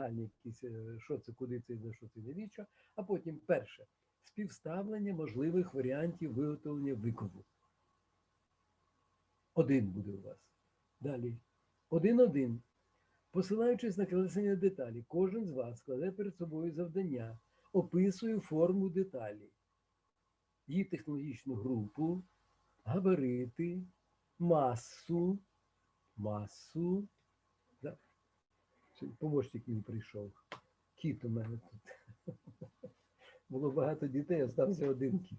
загальні якісь, е, що це, куди це йде, що це навіщо. А потім перше співставлення можливих варіантів виготовлення викову. Один буде у вас. Далі. Один-один. Посилаючись на креслення деталі, кожен з вас складе перед собою завдання, описує форму деталі, її технологічну групу, габарити, масу, масу. Помощник мені прийшов. Кіт у мене тут. Було багато дітей, остався один кіт.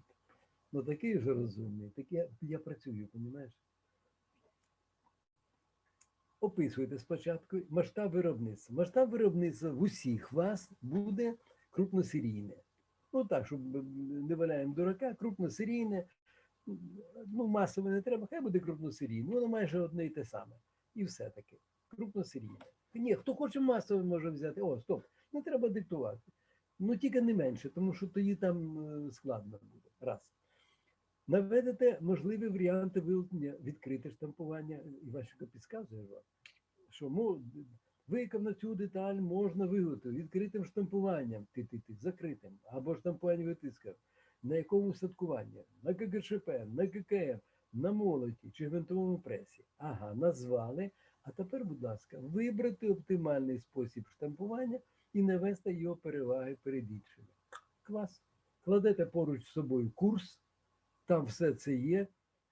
Ну такий вже розумний, такий я, я працюю, розумієш? Описуйте спочатку масштаб виробництва. Масштаб виробництва в усіх вас буде крупносерійне. Ну так, щоб не валяємо дурака, крупносерійне, ну масово не треба, хай буде крупносерійне. Воно майже одне і те саме. І все таки. Крупносерійне. Ні, хто хоче масово, може взяти. О, стоп, не треба диктувати. Ну тільки не менше, тому що тоді там е, складно буде. Раз. Наведете можливі варіанти виготовлення, відкрите штампування, і підказує вам, що мо- виконав цю деталь можна виготовити відкритим штампуванням, ти, ти, ти, закритим, або штампування витискав, на якому садкуванні, на КГШП, на ККФ, на молоті чи гвинтовому пресі. Ага, назвали. А тепер, будь ласка, вибрати оптимальний спосіб штампування і навести його переваги перед іншими. Клас. Кладете поруч з собою курс, там все це є.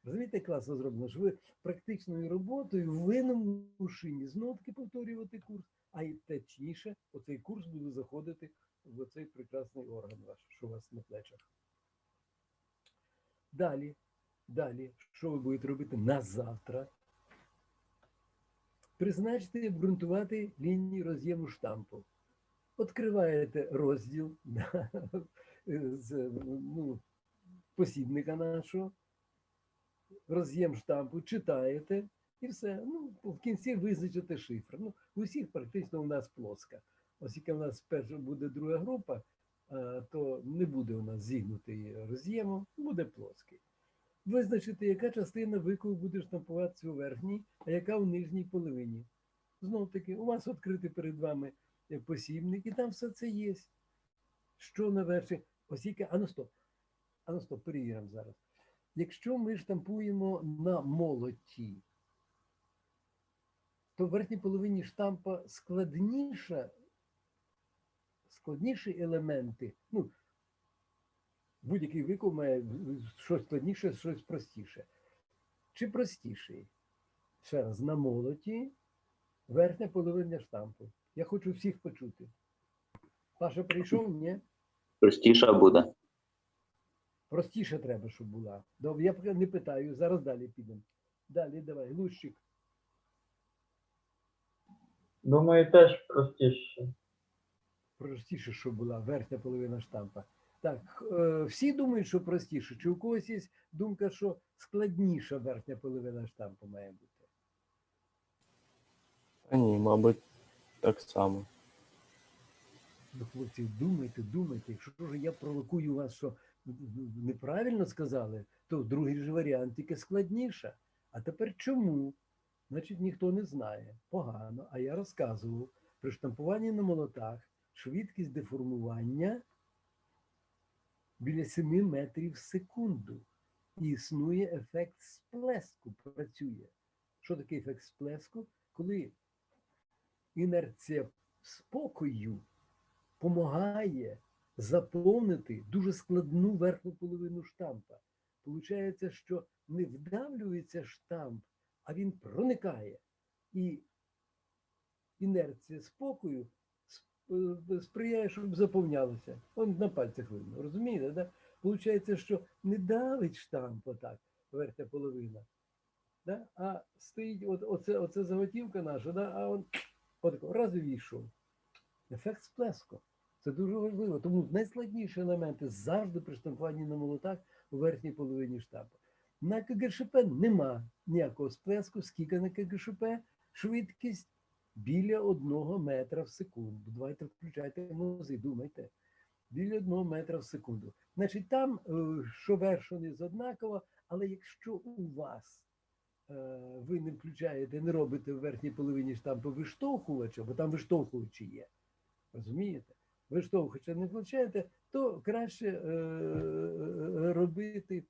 Розумієте, класно зроблено, що ви практичною роботою винумушені знову таки повторювати курс, а й точніше, оцей курс буде заходити в оцей прекрасний орган ваш, що у вас на плечах. Далі, далі, що ви будете робити на завтра? Призначте і обґрунтувати лінії роз'єму штампу. Відкриваєте розділ да, з ну, посібника нашого, роз'єм штампу, читаєте і все. Ну, в кінці визначите шифр. Ну, у всіх практично у нас плоска. Оскільки у нас перша буде друга група, то не буде у нас зігнутий роз'ємом, буде плоский. Визначити, яка частина викову буде штампуватися у верхній, а яка у нижній половині. Знов таки, у вас відкритий перед вами е, посібник, і там все це є. Що на верші? Оскільки, а ну стоп, а ну стоп, перевіримо зараз. Якщо ми штампуємо на молоті, то в верхній половині штампа складніша, складніші елементи. Ну, будь-який виков має щось складніше, щось простіше. Чи простіший? Ще раз, на молоті верхня половина штампу. Я хочу всіх почути. Паша прийшов? Ні? Простіша буде. Простіше треба, щоб була. Добре, я не питаю, зараз далі підемо. Далі давай, лущик. Думаю, теж простіше. Простіше, щоб була верхня половина штампа. Так, е, всі думають, що простіше. Чи у когось є думка, що складніша верхня половина штампу має бути? Та ні, мабуть, так само. Ну, хлопці, думайте, думайте. Якщо ж я провокую вас, що неправильно сказали, то другий ж варіант тільки складніша. А тепер чому? Значить, ніхто не знає. Погано. А я розказував при штампуванні на молотах швидкість деформування біля 7 метрів в секунду. І існує ефект сплеску, працює. Що таке ефект сплеску? Коли інерція спокою допомагає заповнити дуже складну верхню половину штампа. Получається, що не вдавлюється штамп, а він проникає. І інерція спокою сп- сприяє, щоб заповнялося. Он на пальцях видно. Розумієте? Да? Получається, що не давить штамп отак, верхня половина. Да? А стоїть от, оце, оце заготівка наша, да? а он отако, раз війшов. Ефект сплеску. Це дуже важливо. Тому найскладніші елементи завжди при штампуванні на молотах у верхній половині штампу. На КГШП нема ніякого сплеску, скільки на КГШП швидкість біля одного метра в секунду. Давайте включайте мозги, думайте. Біля одного метра в секунду. Значить, там, е, що вершо не однаково, але якщо у вас е, ви не включаєте, не робите в верхній половині штампу виштовхувача, бо там виштовхувачі є. Розумієте? Ви ж того, хоча не вивчаєте, то краще е, робити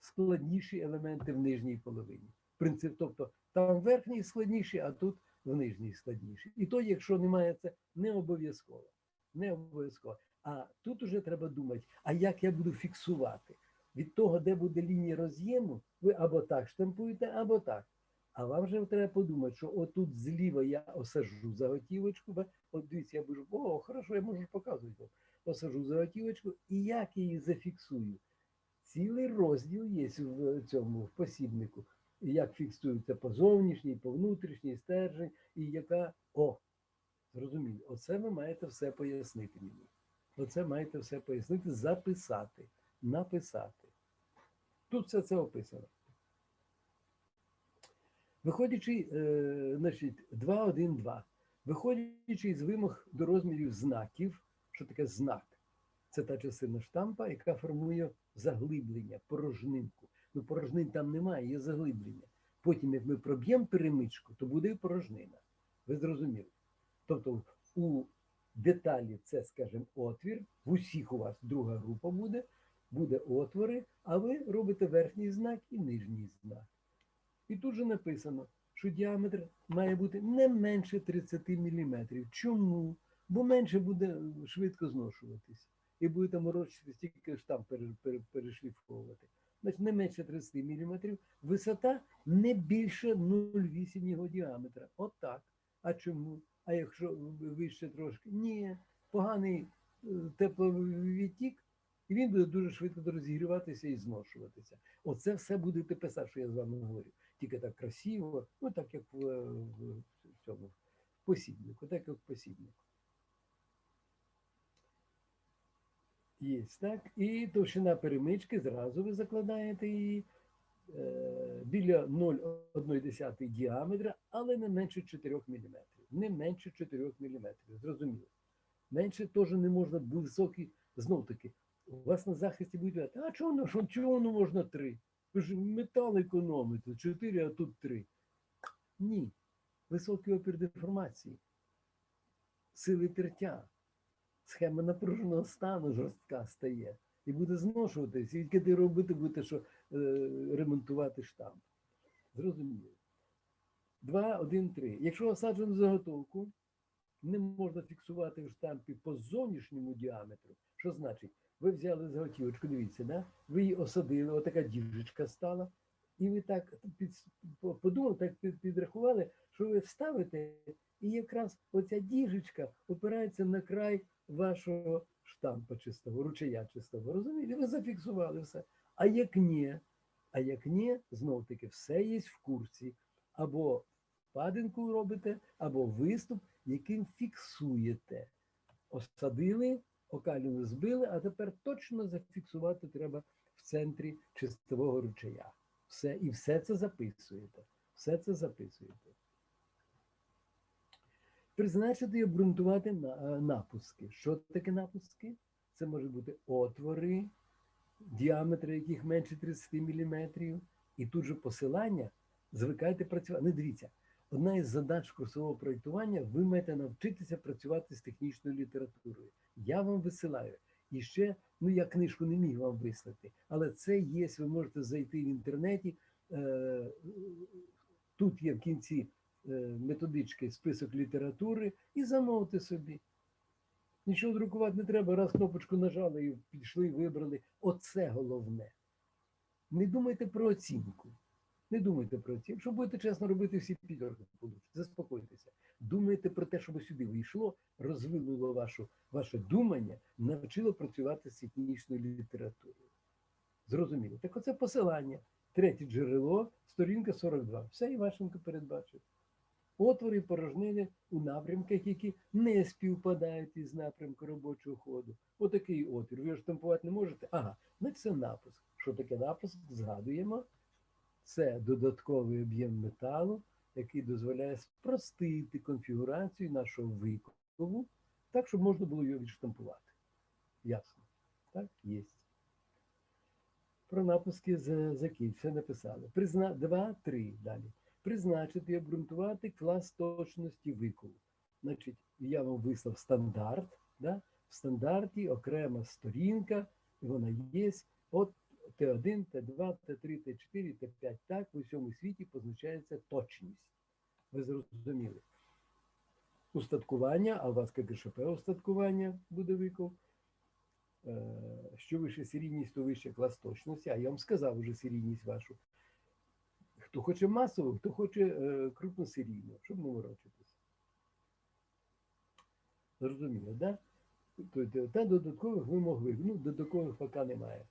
складніші елементи в нижній половині. Принцип, тобто там верхній складніший, а тут в нижній складніший. І то, якщо немає це, не обов'язково. Не обов'язково. А тут уже треба думати, а як я буду фіксувати? Від того, де буде лінія роз'єму, ви або так штампуєте, або так. А вам вже треба подумати, що отут зліва я осажу заготівочку, от дивіться, я буду, о, хорошо, я можу показувати. вам. Осажу заготівочку, і як її зафіксую? Цілий розділ є в цьому в посібнику. І як фіксується по зовнішній, по внутрішній стержень, і яка. О, зрозуміло, оце ви маєте все пояснити мені. Оце маєте все пояснити, записати, написати. Тут все це описано. Виходячи, е, значить, 2.1.2. Виходячи із вимог до розмірів знаків, що таке знак? Це та частина штампа, яка формує заглиблення, порожнинку. Ну, порожнин там немає, є заглиблення. Потім, як ми проб'ємо перемичку, то буде і порожнина. Ви зрозуміли? Тобто у деталі це, скажімо, отвір, в усіх у вас друга група буде, буде отвори, а ви робите верхній знак і нижній знак. І тут же написано, що діаметр має бути не менше 30 мм. Чому? Бо менше буде швидко зношуватись. І будете морочитись, тільки штамп пере- пере- перешліфовувати. Значить, не менше 30 мм. Висота не більше 0,8 його діаметра. От так. А чому? А якщо вище трошки? Ні. Поганий е, тепловідтік, і він буде дуже швидко розігріватися і зношуватися. Оце все будете писати, що я з вами говорю. Тільки так красиво, ну так як в, в, в цьому посібнику, так як в посібнику. Є, так? І товщина перемички, зразу ви закладаєте її е, біля 0,1 діаметра, але не менше 4 мм. Не менше 4 мм. Зрозуміло. Менше теж не можна, бо високий, знов таки. У вас на захисті будуть казати, а чого чого воно можна 3? Ви ж метал економите, 4, а тут 3. Ні. Високий опір деформації, сили тертя, схема напруженого стану жорстка стає. І буде зношуватись, і коли робити будете, що е, ремонтувати штамп. Зрозуміло. 2, 1, 3. Якщо осаджену заготовку, не можна фіксувати в штампі по зовнішньому діаметру. Що значить? Ви взяли заготівочку, дивіться, да? ви її осадили, отака діжечка стала, і ви так під, подумали, так під, підрахували, що ви ставите, і якраз оця діжечка опирається на край вашого штампа чистого, ручая чистого. Розумієте? Ви зафіксували все. А як ні, а як ні, знов таки все є в курсі. Або падинку робите, або виступ, яким фіксуєте. Осадили, окаліну збили, а тепер точно зафіксувати треба в центрі чистового ручая. Все, і все це записуєте. Все це записуєте. Призначити і обґрунтувати е, напуски. Що таке напуски? Це можуть бути отвори, діаметри яких менше 30 мм. І тут же посилання звикайте працювати. Не дивіться, одна із задач курсового проєктування ви маєте навчитися працювати з технічною літературою. Я вам висилаю. І ще, ну я книжку не міг вам вислати, але це є, ви можете зайти в інтернеті. Е, тут є в кінці методички список літератури і замовити собі. Нічого друкувати не треба, раз кнопочку нажали і пішли, вибрали. Оце головне. Не думайте про оцінку. Не думайте про оцінку. Якщо будете чесно робити, всі п'ятерки получите. Заспокойтеся. Думайте про те, щоб сюди вийшло, розвинуло вашу, ваше думання, навчило працювати з технічною літературою. Зрозуміло. Так оце посилання. Третє джерело, сторінка 42. Все Івашенко передбачив. Отвори порожнини у напрямках, які не співпадають із напрямку робочого ходу. Отакий отвір. Ви його штампувати не можете? Ага, значить це напуск. Що таке напуск? Згадуємо. Це додатковий об'єм металу, який дозволяє спростити конфігурацію нашого викову, так, щоб можна було його відштампувати. Ясно. Так, є. Про напуски за- все написали. Призна... Два, три далі. Призначити і обґрунтувати клас точності викову. Значить, я вам вислав стандарт. Да? В стандарті окрема сторінка, вона є. От Т1, Т2, Т3, Т4, Т5. Так в усьому світі позначається точність. Ви зрозуміли. Устаткування, а у вас КГШП устаткування буде виков. Е, Що вище серійність, то вище клас точності. А я вам сказав уже серійність вашу. Хто хоче масово, хто хоче е, крупносерійно, щоб не морочитися. Зрозуміло, так? Да? Тобто, Та додаткових вимог ви- ну, додаткових поки немає.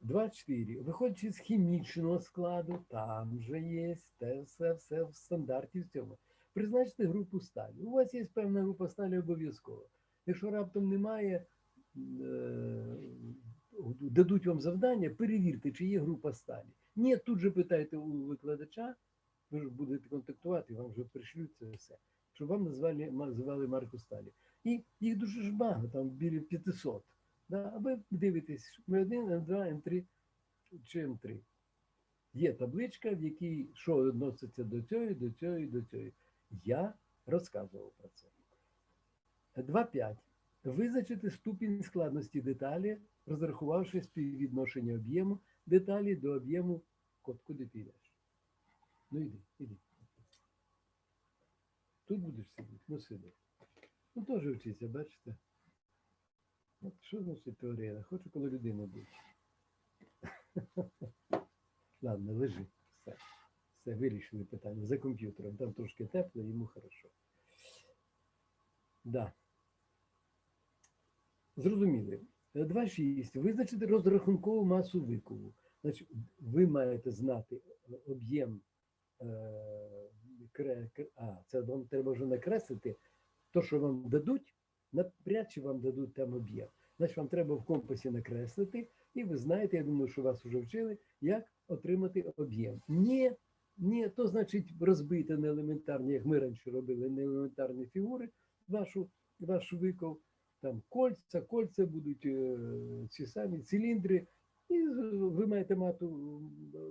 2.4. Виходячи з хімічного складу, там же є те все, все в стандарті в цьому. Призначте групу сталі. У вас є певна група сталі обов'язково. Якщо раптом немає, е, дадуть вам завдання, перевірте, чи є група сталі. Ні, тут же питайте у викладача, ви ж будете контактувати, вам вже пришлють це все, щоб вам назвали, називали марку сталі. І їх дуже ж багато, там біля 500. Да? А ви дивитесь М1, М2, М3 чи М3. Є табличка, в якій що відноситься до цього, до цього, до цього. Я розказував про це. 2.5. Визначити ступінь складності деталі, розрахувавши співвідношення об'єму деталі до об'єму код, куди ти йдеш. Ну йди, йди. Тут будеш сидіти, ну сиди. Ну теж вчися, бачите. От що значить теорія? Хочу коло людини бути. Ладно, лежи. Все. Все, вирішили питання. За комп'ютером. Там трошки тепло, йому хорошо. Да. Зрозуміли. Е, 2.6. Визначити розрахункову масу викову. Значить, ви маєте знати е, об'єм. е, А, це вам треба вже накреслити. То, що вам дадуть, навряд чи вам дадуть там об'єм. Значить, вам треба в компасі накреслити, і ви знаєте, я думаю, що вас вже вчили, як отримати об'єм. Ні, ні, то значить розбити на елементарні, як ми раніше робили, на елементарні фігури, вашу, ваш виков, там кольця, кольця будуть е, ці самі циліндри, і ви маєте мати,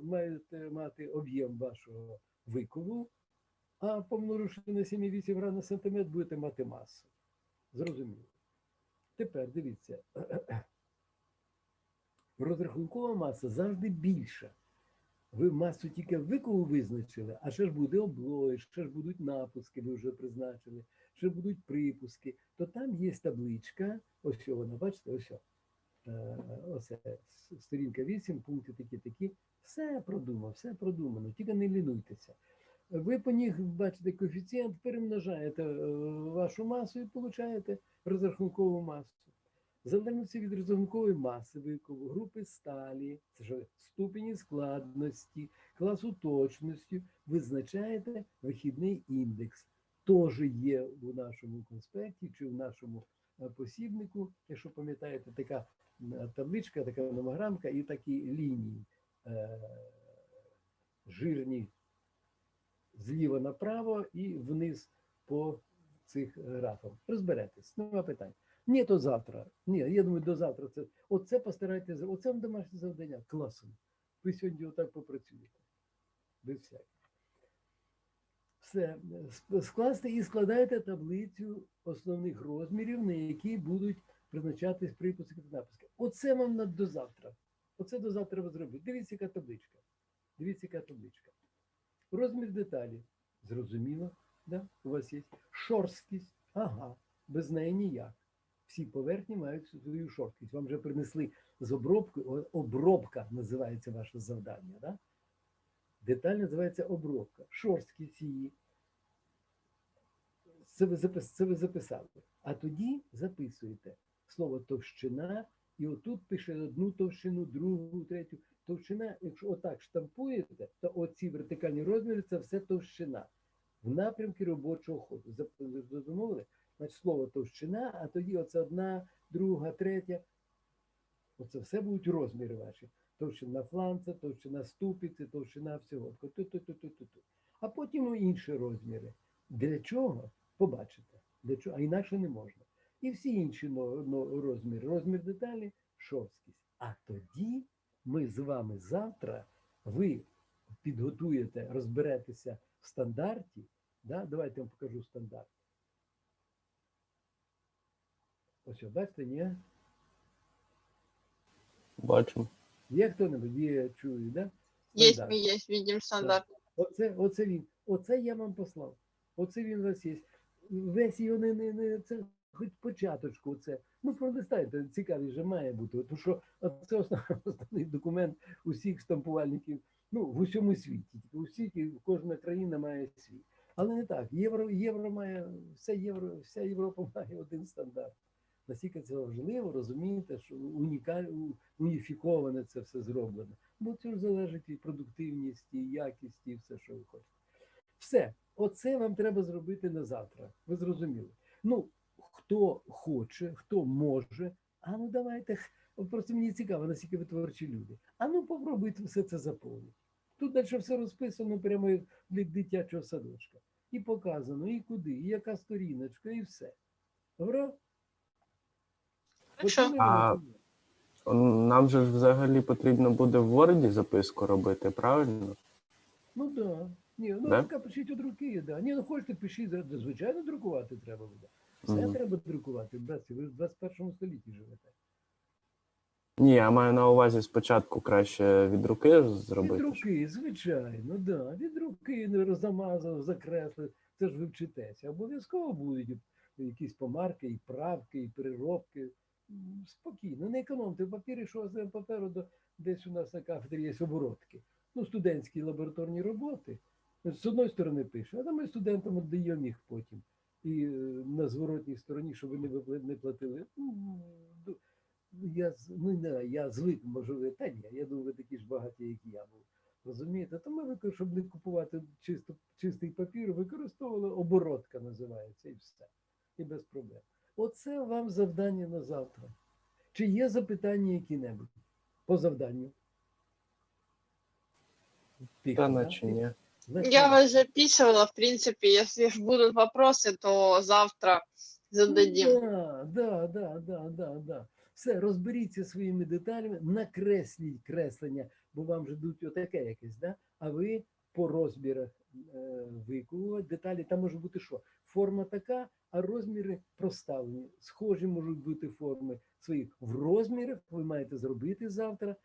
маєте мати об'єм вашого викову, а помноживши на 7,8 грам на сантиметр, будете мати масу. Зрозуміло. Тепер дивіться. Розрахункова маса завжди більша. Ви масу тільки викову визначили, а ще ж буде облой, ще ж будуть напуски, ви вже призначили, ще будуть припуски. То там є табличка, ось вона, бачите, ось. Е, е, с- сторінка 8, пункти такі-такі. Все продумав, все продумано, тільки не лінуйтеся. Ви по них бачите коефіцієнт, перемножаєте е, вашу масу і получаєте розрахункову масу. Залежності від розрахункової маси викову, групи сталі, це ж ступені складності, класу точності, визначаєте вихідний індекс. Теж є у нашому конспекті чи в нашому е, посібнику, якщо пам'ятаєте, така табличка, така номограмка і такі лінії е, жирні зліва направо і вниз по цих графам. Розберетесь, нема питань. Ні, то завтра. Ні, я думаю, до завтра це. Оце постарайтеся. Оце вам домашнє завдання. Класно. Ви сьогодні отак попрацюєте. Без всяких. Все. Скласти і складайте таблицю основних розмірів, на які будуть призначатись припуски та написки. Оце вам до завтра. Оце до завтра ви зробите. Дивіться, яка табличка. Дивіться, яка табличка. Розмір деталі. Зрозуміло, да? у вас є. Шорсткість. Ага, без неї ніяк. Всі поверхні мають свою шорсткість. Вам вже принесли з обробкою. Обробка називається ваше завдання. Да? Деталь називається обробка. Шорсткість її. Це ви записали. А тоді записуєте слово товщина, і отут пише одну товщину, другу, третю. Товщина, якщо отак штампуєте, то оці вертикальні розміри це все товщина в напрямку робочого ходу. Зрозуміли? Значить, слово товщина, а тоді оце одна, друга, третя. Оце все будуть розміри ваші. Товщина фланця, товщина ступиці, товщина всього. Ту-ту-ту-ту-ту-ту. А потім інші розміри. Для чого? Побачите. Для чого? А інакше не можна. І всі інші розміри. Розмір деталі, шовськість. А тоді ми з вами завтра, ви підготуєте, розберетеся в стандарті. Да? Давайте я вам покажу стандарт. Ось, бачите, ні? Бачимо. Є хто-небудь, є, чую, да? Есть, Стандарт. мы есть, видим стандарт. Оце, оце він. Оце я вам послав. Оце він у вас є. Весь його не, не, не це хоч початочку. Оце. Ну, пролистайте, цікавий же має бути. Тому що це основний, документ усіх штампувальників ну, в усьому світі. У світі кожна країна має свій. Але не так. Євро, євро має, все євро, вся Європа має один стандарт. Наскільки це важливо, розумієте, що унікаль, уніфіковане це все зроблено. Бо це ж залежить від продуктивності, якісті, і все, що ви хочете. Все, оце вам треба зробити на завтра. Ви зрозуміли. Ну, хто хоче, хто може, а ну давайте. просто мені цікаво, наскільки ви творчі люди. А ну попробуйте все це заповнити. Тут далі все розписано прямо як для дитячого садочка. І показано, і куди, і яка сторіночка, і все. Добре? А- Нам же ж взагалі потрібно буде в Word записку робити, правильно? Ну да. Ні, ну Да? така пишіть від руки, да. Ні, ну хочете, пишіть, звичайно, друкувати треба буде. Все Мгм. треба друкувати, братці, ви в 21 столітті живете. Ні, я маю на увазі спочатку краще від руки зробити. Від руки, звичайно, да. Від руки не замазав, закреслив. Це ж ви вчитеся. Обов'язково будуть якісь помарки, і правки, і переробки. Спокійно, не економте папір, що з паперу до десь у нас на кафедрі є оборотки. Ну, студентські лабораторні роботи. З одної сторони пише, а ми студентам віддаємо їх потім. І е, на зворотній стороні, щоб ви не платили. Ну, я, ну, не, я звик, може, ви, та ні, я думаю, ви такі ж багаті, як я був. Розумієте? То ми, щоб не купувати чисто, чистий папір, використовували оборотка, називається, і все. І без проблем. Оце вам завдання на завтра. Чи є запитання які-небудь по завданню? Тихо, Та наче ні. Я вас записывала, в принципе, если будут вопросы, то завтра зададим. Ну, Да, да, да, да, да, да. Все, розберіться своїми деталями, накресліть креслення, бо вам же дуть отаке якесь, да? а ви по розмірах е, виконувати деталі. Там може бути що? Форма така, а розміри проставлені. Схожі можуть бути форми свої. В розмірах ви маєте зробити завтра,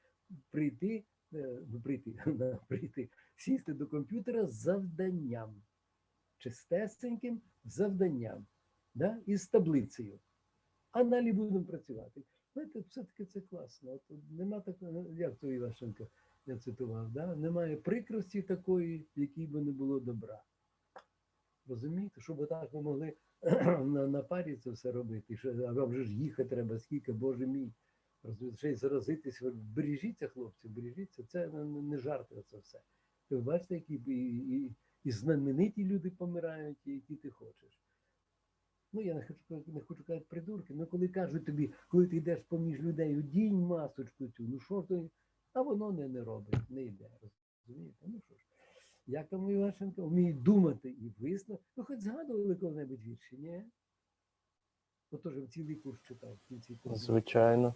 прийти, е, прийти, прийти, сісти до комп'ютера з завданням. Чистесеньким завданням да, із таблицею. А далі будемо працювати. Знаєте, все-таки це класно. От, нема такого, як то Івашенко я цитував, да? немає прикрості такої, в якій би не було добра. Розумієте, щоб отак ви могли на, на парі це все робити. Що, вам же ж їхати треба, скільки, Боже мій. Розумієте, ще й заразитись. Бережіться, хлопці, бережіться. Це не- не жарти це все. Ви бачите, які і, і, і знамениті люди помирають, і які ти хочеш. Ну, я не хочу, не хочу казати придурки, але коли кажуть тобі, коли ти йдеш поміж людей, одінь масочку цю, ну що ж ти, а воно не, не робить, не йде. Розумієте? Ну що ж, як там Івашенко вміє думати і висновок. Ви хоч згадували коли-небудь вірші, ні? Отож, в цілий курс читав в кінці курсу. Звичайно.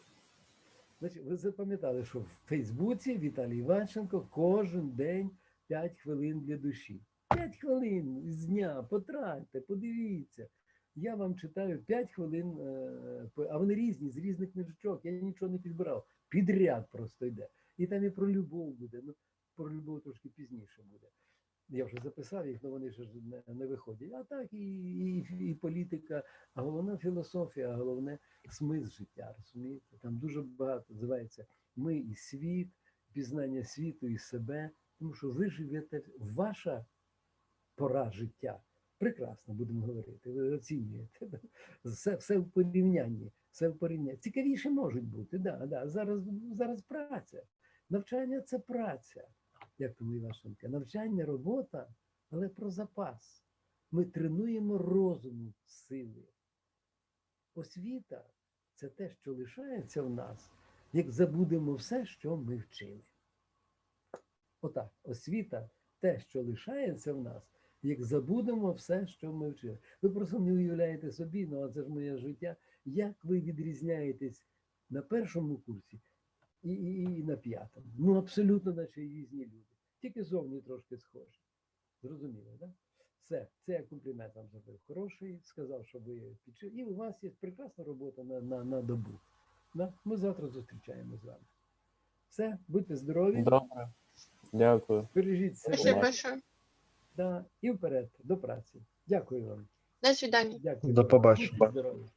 Значить, ви запам'ятали, що в Фейсбуці Віталій Іванченко кожен день 5 хвилин для душі. 5 хвилин з дня, потратьте, подивіться. Я вам читаю 5 хвилин, е, а вони різні, з різних книжечок. Я нічого не підбирав. Підряд просто йде. І там і про любов буде. Ну, про любов трошки пізніше буде. Я вже записав їх, але вони ж не, не виходять. А так і, і, і політика, а головна філософія, а головне смисл життя. Розумієте? Там дуже багато називається ми і світ, пізнання світу і себе. Тому що ви живете, ваша пора життя. Прекрасно будемо говорити. Ви оцінюєте. Все, все в порівнянні. Все в порівнянні. Цікавіше можуть бути. Да, да. Зараз, зараз праця. Навчання це праця. Як тому Івашенка. Навчання, робота, але про запас. Ми тренуємо розум сили. Освіта це те, що лишається в нас, як забудемо все, що ми вчили. Отак, освіта те, що лишається в нас, як забудемо все, що ми вчили. Ви просто не уявляєте собі, ну а це ж моє життя, як ви відрізняєтесь на першому курсі і, і, і на п'ятому. Ну, абсолютно наче різні люди. Тільки зовні трошки схожі. Зрозуміло, так? Да? Все, це я комплімент вам зробив. Хороший, сказав, що ви підшив. І у вас є прекрасна робота на, на, на добу. Да? Ми завтра зустрічаємося з вами. Все, будьте здорові, Добре. Дякую. бережіть себе. Да, і вперед, до праці. Дякую вам. До свидания. Дякую. До побачення.